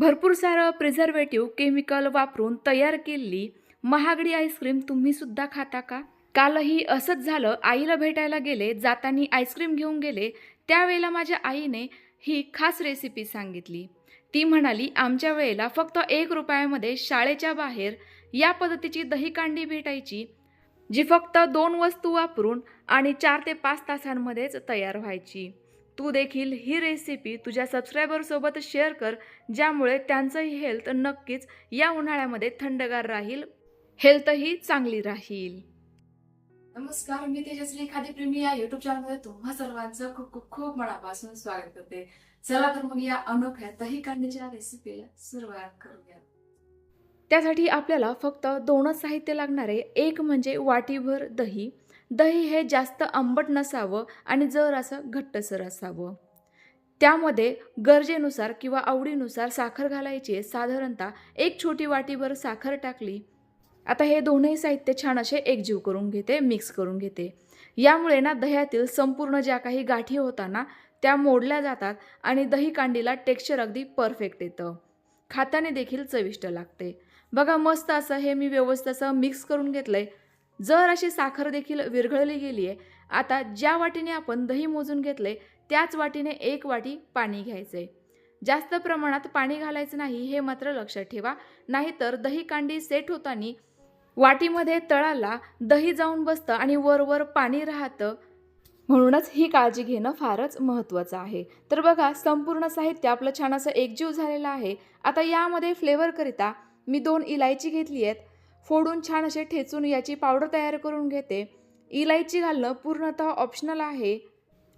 भरपूर सारं preservative chemical वापरून तयार केलेली महागडी आईस्क्रीम तुम्ही सुद्धा खाता का? कालही असंच झालं. आईला भेटायला गेले जातानी आईस्क्रीम घेऊन गेले. त्यावेळेला माझ्या आईने ही खास रेसिपी सांगितली. ती म्हणाली आमच्या वेळेला फक्त एक रुपयामध्ये शाळेच्या बाहेर या पद्धतीची दहीकांडी भेटायची जी फक्त दोन वस्तू वापरून आणि चार ते पाच तासांमध्येच तयार व्हायची. तू देखील ही रेसिपी तुझ्या सबस्क्रायबरसोबत शेअर कर ज्यामुळे त्यांचंही हेल्थ नक्कीच या उन्हाळ्यामध्ये थंडगार राहील. हेल्थही चांगली राहील. नमस्कार मी तेजश्री खाद्यप्रेमी या युट्यूब चॅनलमध्ये तुम्हा सर्वांचं खूप खूप खूप मनापासून स्वागत करते. चला तर मग या अनोख्या दही कांड्याच्या रेसिपीला सुरुवात करूया. त्यासाठी आपल्याला फक्त दोनच साहित्य लागणार आहे एक म्हणजे वाटीभर दही दही हे जास्त आंबट नसावं आणि जर असं घट्टसर असावं. त्यामध्ये गरजेनुसार किंवा आवडीनुसार साखर घालायची आहे. साधारणतः एक छोटी वाटीभर साखर टाकली. आता हे दोन्ही साहित्य छान असे एकजीव करून घेते मिक्स करून घेते. यामुळे ना दह्यातील संपूर्ण ज्या काही गाठी होता त्या मोडल्या जातात आणि दही कांडीला टेक्स्चर अगदी परफेक्ट येतं. खाताने देखील चविष्ट लागते. बघा मस्त असं हे मी व्यवस्थित असं मिक्स करून घेतलं आहे जर अशी साखर देखील विरघळली गेली आहे आता ज्या वाटीने आपण दही मोजून घेतले त्याच वाटीने एक वाटी पाणी घ्यायचं. आहे जास्त प्रमाणात पाणी घालायचं नाही हे मात्र लक्षात ठेवा नाहीतर दही कांडी सेट होताना वाटीमध्ये तळाला दही जाऊन बसतं आणि वरवर पाणी राहतं. म्हणूनच ही काळजी घेणं फारच महत्त्वाचं आहे. तर बघा संपूर्ण साहित्य आपलं छान असं एकजीव झालेलं आहे. आता यामध्ये फ्लेवरकरिता मी दोन इलायची घेतली आहेत. फोडून छान असे ठेचून याची पावडर तयार करून घेते. इलायची घालणं पूर्णतः ऑप्शनल आहे.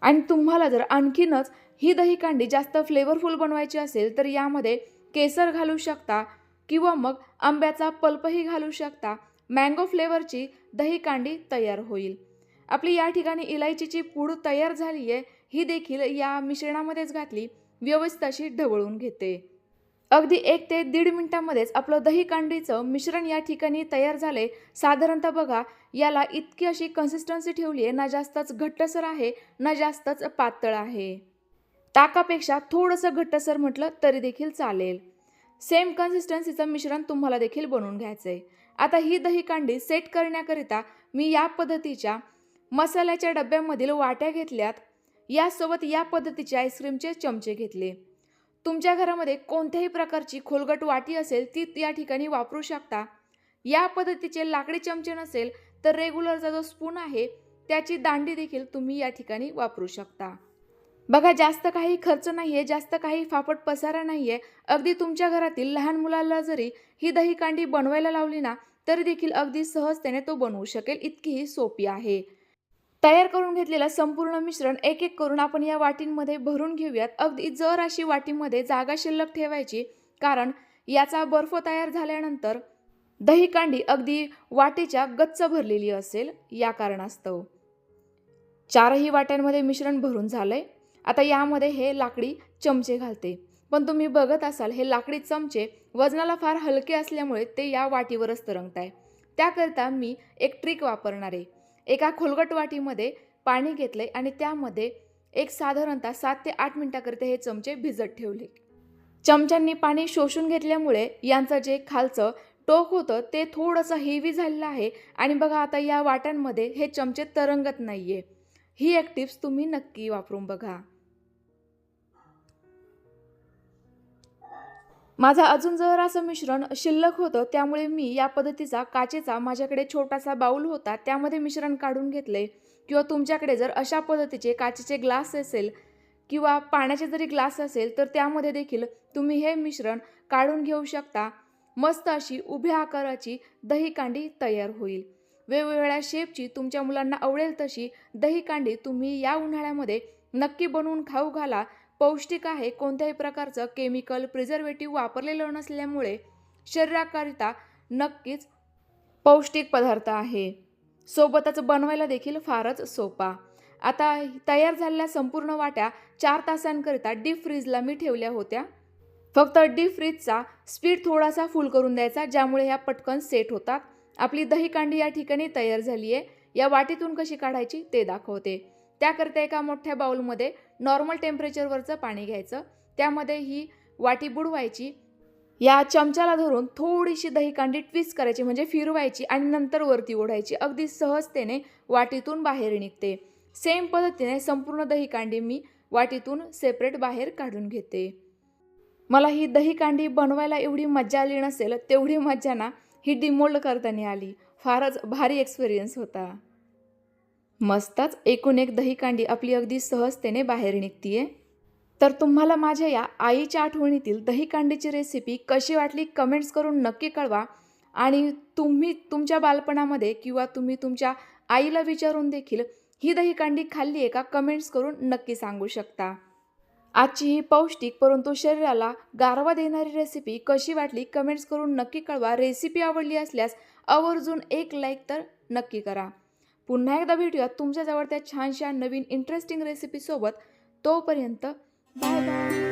आणि तुम्हाला जर आणखीनच ही दही कांडी जास्त फ्लेवरफुल बनवायची असेल तर यामध्ये केसर घालू शकता किंवा मग आंब्याचा पल्पही घालू शकता. मँगो फ्लेवरची दही कांडी तयार होईल. आपली या ठिकाणी इलायचीची पूड तयार झाली आहे ही देखील या मिश्रणामध्येच घातली. व्यवस्थित अशी ढवळून घेते. अगदी एक ते दीड मिनटामध्येच आपलं दहीकांडीचं मिश्रण या ठिकाणी तयार झाले साधारणतः बघा याला इतकी अशी कन्सिस्टन्सी ठेवली आहे ना जास्तच घट्टसर आहे ना जास्तच पातळ आहे. ताकापेक्षा थोडंसं घट्टसर म्हटलं तरी देखील चालेल. सेम कन्सिस्टन्सीचं मिश्रण तुम्हाला देखील बनवून घ्यायचं आहे आता ही दहीकांडी सेट करण्याकरिता मी या पद्धतीच्या मसाल्याच्या डब्यामधील वाट्या घेतल्यात. यासोबत या पद्धतीचे आईस्क्रीमचे चमचे घेतले. तुमच्या घरामध्ये कोणत्याही प्रकारची खोलगट वाटी असेल ती या ठिकाणी वापरू शकता. या पद्धतीचे लाकडी चमचे नसेल तर रेग्युलरचा जो स्पून आहे त्याची दांडी देखील तुम्ही या ठिकाणी वापरू शकता. बघा जास्त काही खर्च नाही आहे जास्त काही फाफट पसारा नाही आहे अगदी तुमच्या घरातील लहान मुलाला जरी ही दही कांडी बनवायला लावली ना तरी देखील अगदी सहजतेने तो बनवू शकेल. इतकीही सोपी आहे. तयार करून घेतलेलं संपूर्ण मिश्रण एक एक करून आपण या वाटींमध्ये भरून घेऊयात. अगदी जर अशी वाटीमध्ये जागा शिल्लक ठेवायची कारण याचा बर्फ तयार झाल्यानंतर दहीकांडी अगदी वाटीच्या गच्च भरलेली असेल या कारणास्तव. चारही वाट्यांमध्ये मिश्रण भरून झालंय. आता यामध्ये हे लाकडी चमचे घालते. पण तुम्ही बघत असाल हे लाकडी चमचे वजनाला फार हलके असल्यामुळे ते या वाटीवरच तरंगत आहे त्याकरिता मी एक ट्रिक वापरणार आहे. एका खोलगट वाटीमध्ये पाणी घेतले आणि त्यामध्ये एक साधारणतः सात ते आठ मिनटाकरिता हे चमचे भिजत ठेवले. चमच्यांनी पाणी शोषून घेतल्यामुळे यांचं जे खालचं टोक होतं ते थोडंसं हेवी झालेलं आहे आणि बघा आता या वाट्यांमध्ये हे चमचे तरंगत नाही आहे ही एक टिप्स तुम्ही नक्की वापरून बघा. माझं अजून जर असं मिश्रण शिल्लक होतं त्यामुळे मी या पद्धतीचा काचेचा माझ्याकडे छोटासा बाऊल होता त्यामध्ये मिश्रण काढून घेतले. किंवा तुमच्याकडे जर अशा पद्धतीचे काचेचे ग्लास असेल किंवा पाण्याचे जरी ग्लास असेल तर त्यामध्ये देखील तुम्ही हे मिश्रण काढून घेऊ शकता. मस्त अशी उभ्या आकाराची दहीकांडी तयार होईल. वेगवेगळ्या शेपची तुमच्या मुलांना आवडेल तशी दहीकांडी तुम्ही या उन्हाळ्यामध्ये नक्की बनवून खाऊ घाला. पौष्टिक आहे कोणत्याही प्रकारचं केमिकल प्रिझर्वेटिव्ह वापरलेलं नसल्यामुळे शरीराकरिता नक्कीच पौष्टिक पदार्थ आहे. सोबतच बनवायला देखील फारच सोपा. आता तयार झालेल्या संपूर्ण वाट्या चार तासांकरिता डीप फ्रीजला मी ठेवल्या होत्या. फक्त डीप फ्रीजचा स्पीड थोडासा फुल करून द्यायचा ज्यामुळे ह्या पटकन सेट होतात. आपली दही कांडी या ठिकाणी तयार झाली आहे या वाटीतून कशी काढायची ते दाखवते. त्याकरिता एका मोठ्या बाऊलमध्ये नॉर्मल टेम्परेचरवरचं पाणी घ्यायचं. त्यामध्ये ही वाटी बुडवायची. या चमच्याला धरून थोडीशी दहीकांडी ट्विस्ट करायची म्हणजे फिरवायची आणि नंतर वरती ओढायची. अगदी सहजतेने वाटीतून बाहेर निघते. सेम पद्धतीने संपूर्ण दहीकांडी मी वाटीतून सेपरेट बाहेर काढून घेते. मला ही दहीकांडी बनवायला एवढी मज्जा आली नसेल तेवढी मज्जा ना ही डिमोल्ड करताना आली. फारच भारी एक्सपिरियन्स होता. मस्तच एकूण एक दहीकांडी आपली अगदी सहजतेने बाहेर निघतीये. तर तुम्हाला माझ्या या आईच्या आठवणीतील दहीकांडीची रेसिपी कशी वाटली कमेंट्स करून नक्की कळवा. आणि तुम्ही तुमच्या बालपणामध्ये किंवा तुम्ही तुमच्या आईला विचारून देखील ही दहीकांडी खाल्ली आहे का कमेंट्स करून नक्की सांगू शकता. आजची ही पौष्टिक परंतु शरीराला गारवा देणारी रेसिपी कशी वाटली कमेंट्स करून नक्की कळवा. रेसिपी आवडली असल्यास आवर्जून एक लाईक तर नक्की करा. पुन्हा एकदा भेटूयात तुमच्याजवळ त्या छानशा नवीन इंटरेस्टिंग रेसिपीसोबत तोपर्यंत बाय बाय